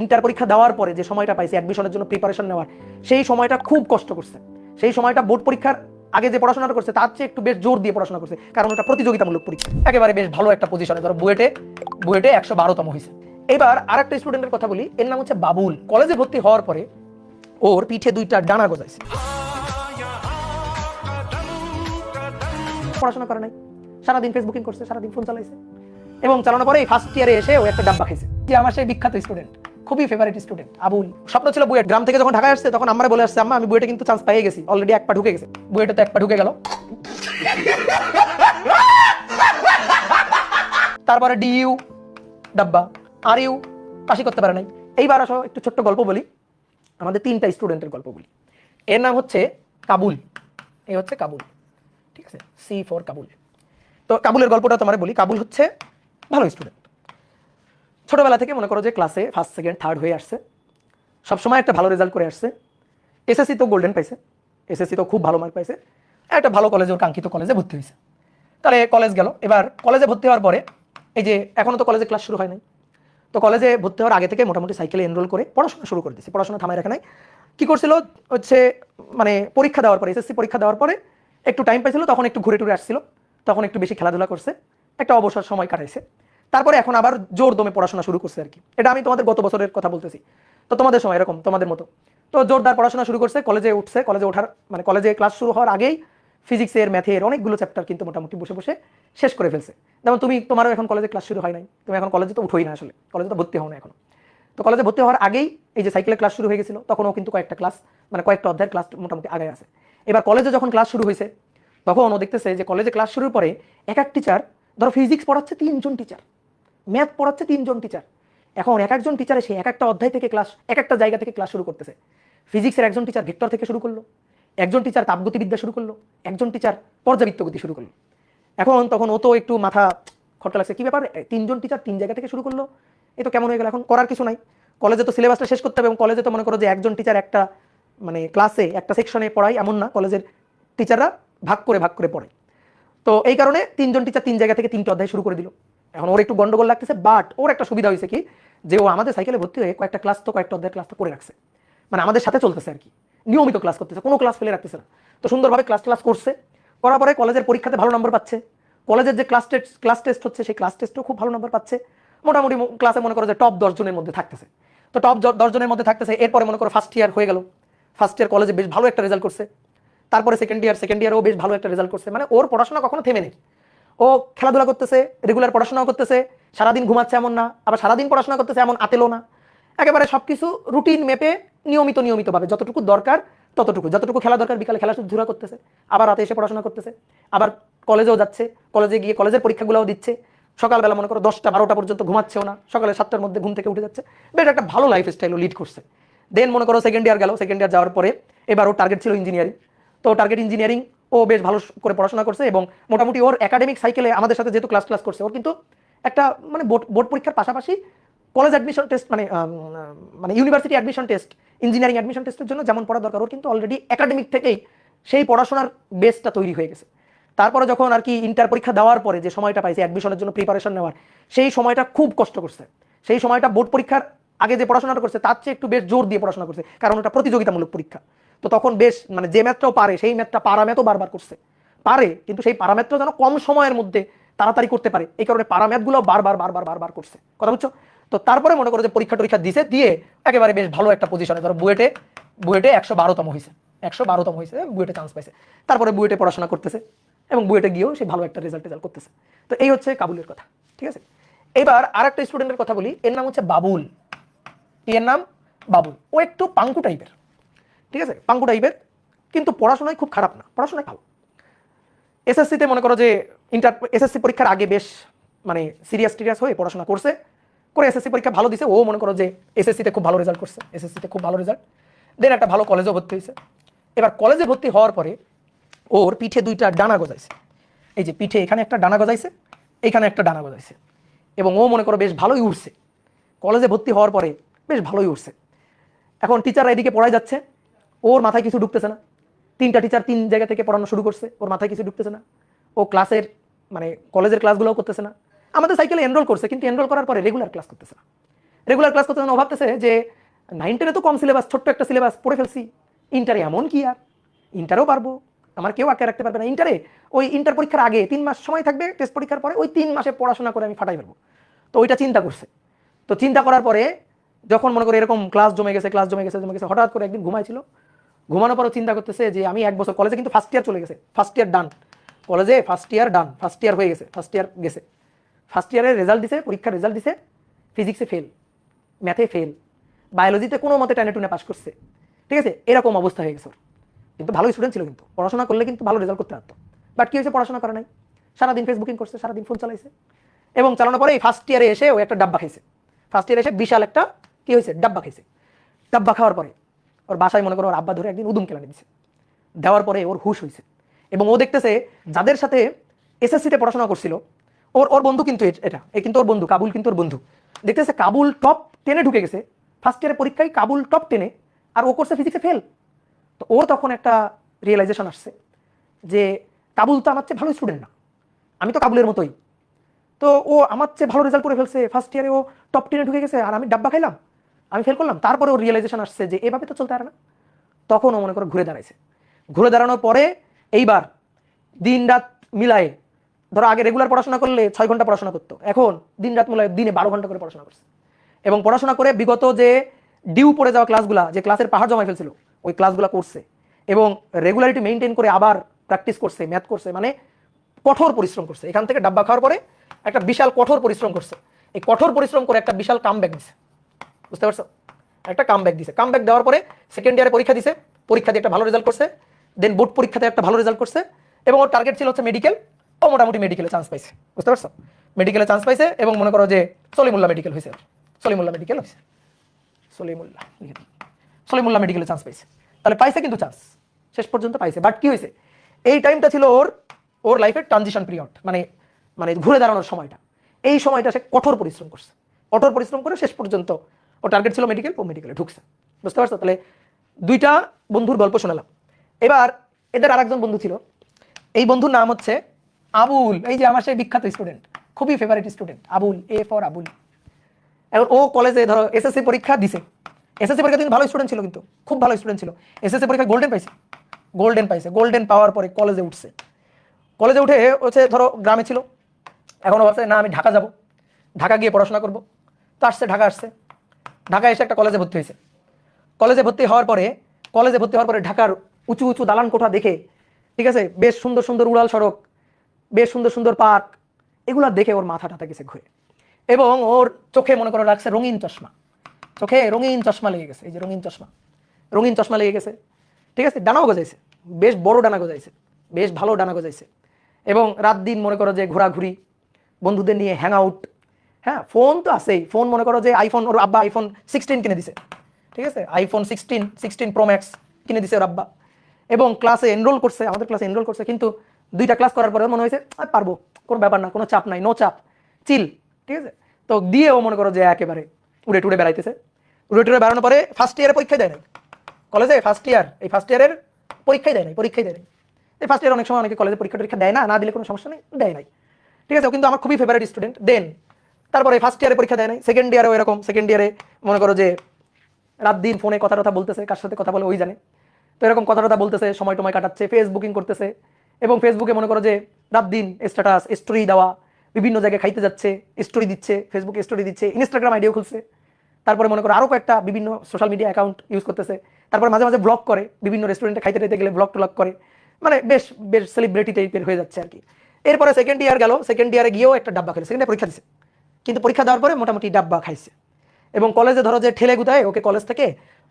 Inter পরীক্ষা দেওয়ার পরে যে সময়টা পাইছে অ্যাডমিশনের জন্য প্রিপারেশন নেওয়ার, সেই সময়টা খুব কষ্ট করছে। সেই সময়টা বোর্ড পরীক্ষার আগে যে পড়াশোনাটা করছে, তার চেয়ে একটু বেশ জোর দিয়ে পড়াশোনা করছে। কারণ ওটা প্রতিযোগিতামূলক পরীক্ষা। একেবারে বেশ ভালো একটা পজিশনে ধরো বুয়েটে বুয়েটে একশো বারোতম হয়েছে এবার আর একটা স্টুডেন্টের কথা বলি, এর নাম হচ্ছে বাবুল। কলেজে ভর্তি হওয়ার পরে ওর পিঠে দুইটা ডানা গজাইছে। পড়াশোনা করে নাই। সারাদিন ফেসবুকিং করছে, সারাদিন ফোন চালাইছে। এবং চালানোর পরে ফার্স্ট ইয়ারে এসে ও একটা ডাব্বা খাইছে। যে আমার সেই বিখ্যাত স্টুডেন্ট খুবই ফেভারিট স্টুডেন্ট আবুল। স্বপ্ন ছিল বুয়েট। গ্রাম থেকে যখন ঢাকায় আসছে, তখন আমরা বলে আসছে আমি বুয়েটে কিন্তু চান্স পেয়ে গেছি। অলরেডি এক পা ঢুকে গেছে। বুয়েটে তো এক পা ঢুকে গেল। তারপরে ডিইউ ডাব্বা। আর ইউ পাশি করতে পারে নাই। এইবার আসো, একটু ছোট্ট গল্প বলি। আমাদের তিনটা স্টুডেন্টের গল্প বলি। এর নাম হচ্ছে কাবুল। এই হচ্ছে কাবুল। ঠিক আছে? C for Kabul. তো কাবুলের গল্পটা তোমার বলি। কাবুল হচ্ছে ভালো স্টুডেন্ট ছোটবেলা থেকে মনে করো যে ক্লাসে ফার্স্ট সেকেন্ড থার্ড হয়ে আসছে। সবসময় একটা ভালো রেজাল্ট করে আসছে। এসএসসি তো গোল্ডেন পাইছে। এসএসসি তো খুব ভালো মার্ক পাইছে। একটা ভালো কলেজে ওর কাঙ্ক্ষিত কলেজে ভর্তি হয়েছে। তাহলে কলেজ গেল। এবার কলেজে ভর্তি হওয়ার পরে, এই যে এখনও তো কলেজে ক্লাস শুরু হয় নাই। তো কলেজে ভর্তি হওয়ার আগে থেকে মোটামুটি সাইকেলে এনরোল করে পড়াশোনা শুরু করে দিয়েছে। পড়াশোনা থামায় রাখে নাই। কি করছিল? হচ্ছে মানে পরীক্ষা দেওয়ার পরে এসএসসি পরীক্ষা দেওয়ার পরে একটু টাইম পাইছিল, তখন একটু ঘুরে টুরে আসছিল। তখন একটু বেশি খেলাধুলা করছে। একটা অবসর সময় কাটাইছে। তারপরে এখন আবার জোর দমে পড়াশোনা শুরু করছে আর কি। এটা আমি তোমাদের গত বছরের কথা বলতেছি। তো তোমাদের সময়, এরকম, তোমাদের মতো। তো জোরদার পড়াশোনা শুরু করছে, কলেজে উঠছে, কলেজে ওঠার মানে কলেজে ক্লাস শুরু হওয়ার আগেই ফিজিক্সের ম্যাথের অনেকগুলো চ্যাপ্টার কিন্তু মোটামুটি বসে বসে শেষ করে ফেলছে। যেমন তুমি, তোমারও এখন কলেজে ক্লাস শুরু হয় নাই। তুমি এখন কলেজে তো উঠোই না আসলে। কলেজে তো ভর্তি হও না এখন। তো কলেজে ভর্তি হওয়ার আগেই এই যে সাইকেলের ক্লাস শুরু হয়ে গেছিল, তখনও কিন্তু কয়েকটা ক্লাস মানে কয়েকটা অধ্যায়ের ক্লাস মোটামুটি আগে আছে। এবার কলেজে যখন ক্লাস শুরু হয়েছে, তখন ও দেখতেছে যে কলেজে ক্লাস শুরুর পরে এক এক টিচার ধরো ফিজিক্স পড়াচ্ছে তিনজন টিচার ম্যাথ পড়াচ্ছে তিনজন টিচার এখন এক একজন টিচার এসে এক একটা অধ্যায় থেকে ক্লাস এক একটা জায়গা থেকে ক্লাস শুরু করতেছে। ফিজিক্সের একজন টিচার ভেক্টর থেকে শুরু করল। একজন টিচার তাপগতিবিদ্যা শুরু করল। একজন টিচার পর্যাবৃত্ত গতি শুরু করল। এখন তখন ও তো একটু মাথা খটকা লাগছে। কি ব্যাপার? তিনজন টিচার তিন জায়গা থেকে শুরু করল? এ তো কেমন হয়ে গেল এখন? করার কিছু নাই। কলেজে তো সিলেবাসটা শেষ করতে হবে এবং কলেজে তো মনে করো যে একজন টিচার একটা মানে ক্লাসে একটা সেকশনে পড়ায় এমন না। কলেজের টিচাররা ভাগ করে ভাগ করে পড়ে। তো এই কারণে তিনজন টিচার তিন জায়গা থেকে তিনটা অধ্যায় শুরু করে দিল। এখন ওর একটু গন্ডগোল লাগতেছে বাট ওর একটা সুবিধা হয়েছে কি? যে ও আমাদের সাইকেলে ভর্তি হয়ে কয়েকটা ক্লাস তো কয়েকটা অধ্যায় ক্লাস তো করে রাখছে। মানে আমাদের সাথে চলতেছে আর কি। নিয়মিত ক্লাস করতেছে, কোনো ক্লাস ফেলে রাখতেছে না। তো সুন্দরভাবে ক্লাস ক্লাস করছে। করার পরে কলেজের পরীক্ষাতে ভালো নম্বর পাচ্ছে। কলেজের যে ক্লাস টেস্ট ক্লাস টেস্ট হচ্ছে, সেই ক্লাস টেস্টও খুব ভালো নম্বর পাচ্ছে। মোটামুটি ক্লাসে মনে করো যে টপ দশজনের মধ্যে থাকতেছে। তো টপ দশ জনের মধ্যে থাকতেছে, এরপরে মনে করো ফার্স্ট ইয়ার হয়ে গেল। ফার্স্ট ইয়ার কলেজে বেশ ভালো একটা রেজাল্ট করছে। তারপরে সেকেন্ড ইয়ার সেকেন্ড ইয়ারও বেশ ভালো একটা রেজাল্ট করছে। মানে ওর পড়াশোনা কখনো থেমে নেই। ও খেলাধুলা করতেছে রেগুলার পড়াশোনাও করতেছে, সারাদিন ঘুমাচ্ছে এমন না, আবার সারাদিন পড়াশোনা করতেছে এমন আতেলো না। একেবারে সবকিছু রুটিন মেপে নিয়মিত, নিয়মিতভাবে যতটুকু দরকার ততটুকু, যতটুকু খেলা দরকার, বিকালে খেলা ধুরা করতেছে, আবার রাতে এসে পড়াশোনা করতেছে, আবার কলেজেও যাচ্ছে, কলেজে গিয়ে কলেজের পরীক্ষাগুলোও দিচ্ছে, সকালবেলা মনে করো দশটা, বারোটা পর্যন্ত ঘুমাচ্ছেও না, সকালে সাতটার মধ্যে ঘুম থেকে উঠে যাচ্ছে। বেশ একটা ভালো লাইফ স্টাইলও লিড করছে। দেন মনে করো সেকেন্ড ইয়ার গেল সেকেন্ড ইয়ার যাওয়ার পরে এবার ওর টার্গেট ছিল ইঞ্জিনিয়ারিং তো টার্গেট ইঞ্জিনিয়ারিং ও বেশ ভালো করে পড়াশোনা করছে এবং মোটামুটি ওর একাডেমিক সাইকেলে আমাদের সাথে যেহেতু ক্লাস ক্লাস করছে, ওর কিন্তু একটা মানে বোর্ড বোর্ড পরীক্ষার পাশাপাশি কলেজ অ্যাডমিশন টেস্ট মানে মানে university admission test engineering admission টেস্টের জন্য যেমন পড়া দরকার, ওর কিন্তু অলরেডি একাডেমিক থেকেই সেই পড়াশোনার বেসটা তৈরি হয়ে গেছে। তারপরে যখন আর কি ইন্টার পরীক্ষা দেওয়ার পরে যে সময়টা পাইছে অ্যাডমিশনের জন্য প্রিপারেশন নেওয়ার, সেই সময়টা খুব কষ্ট করছে। সেই সময়টা বোর্ড পরীক্ষার আগে যে পড়াশোনাটা করছে, তার চেয়ে একটু বেশ জোর দিয়ে পড়াশোনা করছে, কারণ ওটা প্রতিযোগিতামূলক পরীক্ষা। তো তখন বেশ মানে যে ম্যাথটাও পারে, সেই ম্যাথটা পারাম্যাথও বারবার করছে। পারে, কিন্তু সেই পারাম্যাথটা যেন কম সময়ের মধ্যে তাড়াতাড়ি করতে পারে। এই কারণে পারাম্যাথগুলো বারবার বারবার বারবার করছে। কথা বুঝছ? তো তারপরে মনে করো যে পরীক্ষা টরীক্ষা দিছে, দিয়ে একেবারে বেশ ভালো একটা পজিশনে ধরো বুয়েটে বুয়েটে একশো বারোতম হয়েছে একশো বারোতম হয়েছে বুয়েটে চান্স পাইছে। তারপরে বুয়েটে পড়াশোনা করতেছে এবং বুয়েটে গিয়েও সে ভালো একটা রেজাল্ট রেজাল্ট করতেছে। তো এই হচ্ছে কাবুলের কথা, ঠিক আছে? এবার আর একটা স্টুডেন্টের কথা বলি, এর নাম হচ্ছে বাবুল। এর নাম? বাবুল। ও একটু পাঙ্কু টাইপের ঠিক আছে? পাঙ্কু টাইপের কিন্তু পড়াশোনায় খুব খারাপ না পড়াশোনায় ভালো। এসএসসিতে মনে করো যে ইন্টার এসএসসি পরীক্ষার আগে বেশ মানে সিরিয়াস টিরিয়াস হয়ে পড়াশোনা করছে, করে এসএসসি পরীক্ষা ভালো দিছে, ও মনে করো যে এসএসসিতে খুব ভালো রেজাল্ট করছে, এসএসসিতে খুব ভালো রেজাল্ট দেন একটা ভালো কলেজেও ভর্তি হয়েছে। এবার কলেজে ভর্তি হওয়ার পরে ওর পিঠে দুইটা ডানা গজাইছে। এই যে পিঠে এখানে একটা ডানা গজাইছে, এখানে একটা ডানা গজাইছে। এবং ও মনে করো বেশ ভালোই উঠছে কলেজে ভর্তি হওয়ার পরে বেশ ভালোই উঠছে এখন টিচাররা এদিকে পড়ায় যাচ্ছে। ওর মাথায় কিছু ঢুকতেছে না। তিনটা টিচার তিন জায়গা থেকে পড়ানো শুরু করছে, ওর মাথায় কিছু ঢুকতেছে না। ও ক্লাসের মানে কলেজের ক্লাসগুলোও করতেছে না। আমাদের সাইকেলে এনরোল করছে, কিন্তু এনরোল করার পরে রেগুলার ক্লাস করতেছে না। রেগুলার ক্লাস করতে ও ভাবতেছে যে নাইন টেনে তো কম সিলেবাস ছোট্ট একটা সিলেবাস পড়ে ফেলছি। ইন্টারে এমন কি আর? ইন্টারেও পারব। আমার কেউ আটকে রাখতে পারবে না। ইন্টারে ওই ইন্টার পরীক্ষার আগে তিন মাস সময় থাকবে টেস্ট পরীক্ষার পরে ওই তিন মাসে পড়াশোনা করে আমি ফাটাই ফেলব। তো ওইটা চিন্তা করছে। তো চিন্তা করার পরে যখন মনে করি এরকম ক্লাস জমে গেছে ক্লাস জমে গেছে জমে গেছে, হঠাৎ করে একদিন ঘুমাইছিল ঘুমানোর পরও চিন্তা করতেছে যে আমি এক বছর কলেজে কিন্তু ফার্স্ট ইয়ার চলে গেছে। ফার্স্ট ইয়ার ডান কলেজে ফার্স্ট ইয়ার ডান ফার্স্ট ইয়ার হয়ে গেছে। ফার্স্ট ইয়ার গেছে। ফার্স্ট ইয়ারের রেজাল্ট দিছে, পরীক্ষার রেজাল্ট দিছে ফিজিক্সে ফেল ম্যাথে ফেল বায়োলজিতে কোনো মতে টানে টুনে পাস করছে। ঠিক আছে? এরকম অবস্থা হয়ে গেছে। কিন্তু ভালো স্টুডেন্ট ছিল কিন্তু। পড়াশোনা করলে কিন্তু ভালো রেজাল্ট করতে পারতো। বাট কি হয়েছে? পড়াশোনা করে নাই। সারাদিন ফেসবুকিং করছে, সারাদিন ফোন চালাইছে। এবং চালানোর পরে এই ফার্স্ট ইয়ারে এসে ও একটা ডাব্বা খাইছে। ফার্স্ট ইয়ারে এসে বিশাল একটা কি হয়েছে? ডাব্বা খাইছে। ডাব্বা খাওয়ার পরে ওর বাসায় মনে করো ওর আব্বা ধরে একদিন উদুম কেলানি দিছে। দেওয়ার পরে ওর হুশ হয়েছে এবং ও দেখতেছে যাদের সাথে এসএসসিতে পড়াশোনা করছিল, ওর ওর বন্ধু কিন্তু এটা, এ কিন্তু ওর বন্ধু, কাবুল কিন্তু ওর বন্ধু। দেখতেছে কাবুল টপ টেনে ঢুকে গেছে। ফার্স্ট ইয়ারের পরীক্ষায় কাবুল টপ টেনে আর ও করছে ফিজিক্সে ফেল তো ওর তখন একটা রিয়েলাইজেশন আসছে যে কাবুল তো আমার চেয়ে ভালো স্টুডেন্ট না। আমি তো কাবুলের মতোই। তো ও আমার চেয়ে ভালো রেজাল্ট করে ফেলছে। ফার্স্ট ইয়ারে ও টপ টেনে ঢুকে গেছে, আর আমি ডাব্বা খাইলাম। আমি ফেল করলাম তারপরে ওর রিয়েলাইজেশন আসছে যে এভাবে তো চলতে পারে না। তখন ও মনে করো ঘুরে দাঁড়াইছে। ঘুরে দাঁড়ানোর পরে এইবার দিন রাত মিলায়ে, ধরো আগে রেগুলার পড়াশোনা করলে ছয় ঘণ্টা পড়াশোনা করতো, এখন দিন রাত মিলায়ে দিনে বারো ঘণ্টা করে পড়াশোনা করছে। এবং পড়াশোনা করে বিগত যে ডিউ পড়ে যাওয়া ক্লাসগুলা যে ক্লাসের পাহাড় জমায় ফেলছিল, ওই ক্লাসগুলো করছে। এবং রেগুলারিটি মেনটেন করে আবার প্র্যাকটিস করছে ম্যাথ করছে মানে কঠোর পরিশ্রম করছে। এখান থেকে ডাব্বা খাওয়ার পরে একটা বিশাল কঠোর পরিশ্রম করছে। এই কঠোর পরিশ্রম করে একটা বিশাল কাম ব্যাক দিছে বুঝতে পারছ? একটা কাম ব্যাক দিছে। কাম ব্যাক দেওয়ার পরে সেকেন্ড ইয়ারে পরীক্ষা দিছে। পরীক্ষা দিয়ে একটা ভালো রেজাল্ট করছে। দেন বোর্ড পরীক্ষাতে একটা ভালো রেজাল্ট করছে। এবং ওর টার্গেট ছিল হচ্ছে মেডিকেল ও মোটামুটি মেডিকেলে চান্স পাইছে। বুঝতে পারছ? মেডিকেলে চান্স পাইছে এবং মনে করো যে সলিমুল্লাহ মেডিকেল হয়েছে। সলিমুল্লাহ মেডিকেল হয়েছে সলিমুল্লাহ সলিমুল্লাহ মেডিকেলে চান্স পাইছে। তাহলে পাইছে কিন্তু চান্স শেষ পর্যন্ত পাইছে। বাট কি হয়েছে এই টাইমটা ছিল ওর ওর লাইফের ট্রানজিশন পিরিয়ড মানে মানে ঘুরে দাঁড়ানোর সময়টা। এই সময়টা সে কঠোর পরিশ্রম করছে। কঠোর পরিশ্রম করে শেষ পর্যন্ত ও টার্গেট ছিল মেডিকেল ও মেডিকেলে ঢুকছে। বুঝতে পারছ? তাহলে দুইটা বন্ধুর গল্প শোনালাম। এবার এদের আরেকজন বন্ধু ছিল। এই বন্ধুর নাম হচ্ছে আবুল। এই যে আমার সেই বিখ্যাত স্টুডেন্ট খুবই favourite student Abul A for Abul. এখন ও কলেজে ধরো এসএসসি পরীক্ষা দিছে। এসএসসি পরীক্ষা কিন্তু ভালো স্টুডেন্ট ছিল কিন্তু, খুব ভালো স্টুডেন্ট ছিল। এসএসসি পরীক্ষা গোল্ডেন পাইছে। গোল্ডেন পাইছে। গোল্ডেন পাওয়ার পরে কলেজে উঠছে। কলেজে উঠে হচ্ছে ধরো গ্রামে ছিল। এখনও ভাবছে, না, আমি ঢাকা যাব। ঢাকা গিয়ে পড়াশোনা করব। তো আসছে, ঢাকা আসছে। ঢাকা এসে একটা কলেজে ভর্তি হয়েছে। কলেজে ভর্তি হওয়ার পরে, কলেজে ভর্তি হওয়ার পরে ঢাকার উঁচু উঁচু দালান কোঠা দেখে, ঠিক আছে, বেশ সুন্দর সুন্দর উড়াল সড়ক, বেশ সুন্দর সুন্দর পার্ক, এগুলা দেখে ওর মাথা টাথা গেছে ঘুরে। এবং ওর চোখে মনে করো রাখছে রঙিন চশমা। চোখে রঙিন চশমা লেগে গেছে, এই যে রঙিন চশমা। রঙিন চশমা লেগে গেছে, ঠিক আছে, ডানাও গজাইছে, বেশ বড় ডানা গজাইছে, বেশ ভালো ডানা গজাইছে। এবং রাত দিন মনে করো যে ঘোরাঘুরি, বন্ধুদের নিয়ে হ্যাং আউট হ্যাঁ ফোন তো আছেই। ফোন মনে করো যে আইফোন ওর আব্বা আইফোন সিক্সটিন কিনে দিছে। ঠিক আছে? IPhone sixteen sixteen pro max কিনে দিছে ওর আব্বা। এবং ক্লাসে এনরোল করছে, আমাদের ক্লাসে এনরোল করছে, কিন্তু দুইটা ক্লাস করার পরে মনে হয়েছে আর পারব। কোনো ব্যাপার না, কোনো চাপ নাই নো চাপ। চিল ঠিক আছে? তো দিয়ে ও মনে করো যে একেবারে উড়ে টুড়ে বেড়াইতেছে। উড়ে টুড়ে বেড়ানোর পরে ফার্স্ট ইয়ারে পরীক্ষা দেয় নাই। কলেজে ফার্স্ট ইয়ার এই ফার্স্ট ইয়ারের পরীক্ষাই দেয় নাই পরীক্ষায় দেয় নাই। এই ফার্স্ট ইয়ার অনেক সময় অনেকে কলেজে পরীক্ষা টরীক্ষা দেয় না না দিলে কোনো সমস্যা নেই, দেয় নাই। ঠিক আছে? কিন্তু আমার খুবই ফেভারিট স্টুডেন্ট দেন তারপরে ফার্স্ট ইয়ারে পরীক্ষা দেয় নাই সেকেন্ড ইয়ারেও এরকম সেকেন্ড ইয়ারে মনে করো যে রাত দিন ফোনে কথা টথা বলতেছে, কার সাথে কথা বলে ওই জানে। তো এরকম কথা টথা বলতেছে, সময় টময় কাটাচ্ছে ফেসবুকিং করতেছে এবং ফেসবুকে মনে করো যে রাত দিন স্ট্যাটাস স্টোরি দেওয়া, বিভিন্ন জায়গায় খাইতে যাচ্ছে স্টোরি দিচ্ছে ফেসবুকে স্টোরি দিচ্ছে ইনস্টাগ্রাম আইডিও খুলছে। তারপরে মনে করো আরও কয়েকটা বিভিন্ন সোশ্যাল মিডিয়া অ্যাকাউন্ট ইউজ করতেছে। তারপরে মাঝে মাঝে ব্লগ করে, বিভিন্ন রেস্টুরেন্টে খাইতে টাইতে গেলে ব্লগ টলগ করে। মানে বেশ বেশ সেলিব্রিটি টাইপের হয়ে যাচ্ছে আর কি। এরপরে সেকেন্ড ইয়ার গেল সেকেন্ড ইয়ারে গিয়েও একটা ডাব্বা খেলে সেকেন্ড পরীক্ষা দিছে। কিন্তু পরীক্ষা দেওয়ার পরে মোটামুটি ডাব্বা খাইছে। এবং কলেজে ধরো যে ঠেলে গুতায়, ওকে কলেজ থেকে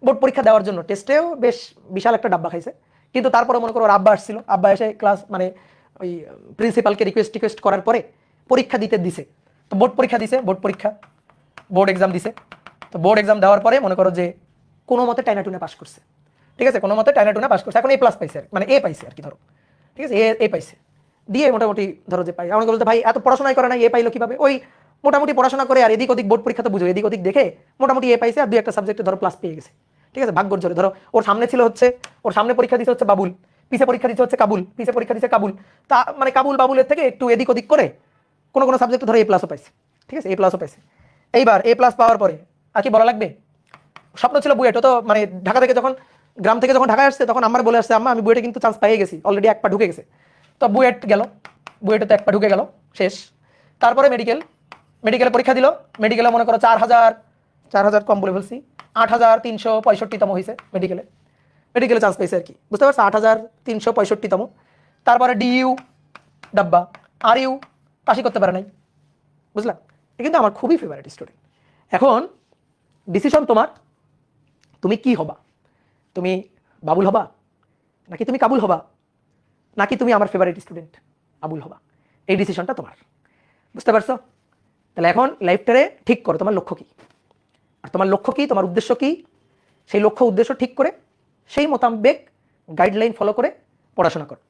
বোর্ড পরীক্ষা দেওয়ার জন্য টেস্টেও বেশ বিশাল একটা ডাব্বা খাইছে। কিন্তু তারপরে মনে করো আব্বা আসছিল। আব্বা এসে ক্লাস মানে ওই প্রিন্সিপালকে রিকোয়েস্ট টিকোয়েস্ট করার পরে পরীক্ষা দিতে দিছে। তো বোর্ড পরীক্ষা দিছে বোর্ড পরীক্ষা বোর্ড এক্সাম দিছে। তো বোর্ড এক্সাম দেওয়ার পরে মনে করো যে কোনো মতে টাইনা টুনে পাস করছে। ঠিক আছে? কোনো মতে টাইনা টুনে পাস করছে। এখন এ প্লাস পাইছে মানে এ পাইছে আর কি ধরো। ঠিক আছে? এ এ পাইছে। দিয়ে মোটামুটি ধরো যে পাই আমাকে বলতে ভাই, এত পড়াশোনাই করে না এ পাইলো কীভাবে? ওই মোটামুটি পড়াশোনা করে আর এদিক ওদিক বোর্ড পরীক্ষা তো বুঝো, এদিক ওদিক দেখে মোটামুটি এ পাইছে আর দুই একটা সাবজেক্টে ধরো প্লাস পেয়ে গেছে। ঠিক আছে? ভাগ্যর জোরে। ধরো, ওর সামনে ছিল হচ্ছে, ওর সামনে পরীক্ষা দিতে হচ্ছে বাবুল, পিছে পরীক্ষা দিতে হচ্ছে কাবুল, পিছে পরীক্ষা দিচ্ছে কাবুল। তা মানে কাবুল বাবুলের থেকে একটু এদিক ওদিক করে কোনো কোনো সাবজেক্টে ধরো এ প্লাসও পাইছে। ঠিক আছে? এ প্লাসও পাইছে। এইবার এ প্লাস পাওয়ার পরে আর কি বলা লাগবে? স্বপ্ন ছিল বুয়েট। তো মানে ঢাকা থেকে যখন, গ্রাম থেকে যখন ঢাকায় আসছে, তখন আমার বলে আসছে, আম্মা, আমি বুয়েটে কিন্তু চান্স পেয়ে গেছি। অলরেডি এক পা ঢুকে গেছে। তো বুয়েট গেল। বুয়েটে তো এক পা ঢুকে গেল। শেষ। তারপরে মেডিকেল মেডিকেলে পরীক্ষা দিল। মেডিকেলে মনে করো চার হাজার চার হাজার কম বলে ফেলছি। আট হাজার তিনশো পঁয়ষট্টিতম হয়েছে মেডিকেলে মেডিকেলে চান্স পেয়েছে আর কি। বুঝতে পারছ? আট হাজার তিনশো পঁয়ষট্টিতম। তারপরে ডিইউ ডাব্বা। আর ইউ পাশই করতে পারে নাই। বুঝলাম এ কিন্তু আমার খুবই ফেভারিট স্টুডেন্ট এখন ডিসিশন তোমার। তুমি কি হবা? তুমি বাবুল হবা? নাকি তুমি কাবুল হবা? নাকি তুমি আমার ফেভারিট স্টুডেন্ট আবুল হবা? এই ডিসিশনটা তোমার। বুঝতে পারছ? তাহলে এখন লাইফটারে ঠিক করো, তোমার লক্ষ্য কী? আর তোমার লক্ষ্য কী? তোমার উদ্দেশ্য কী? সেই লক্ষ্য, উদ্দেশ্য ঠিক করে সেই মোতাবেক গাইডলাইন ফলো করে পড়াশোনা করো।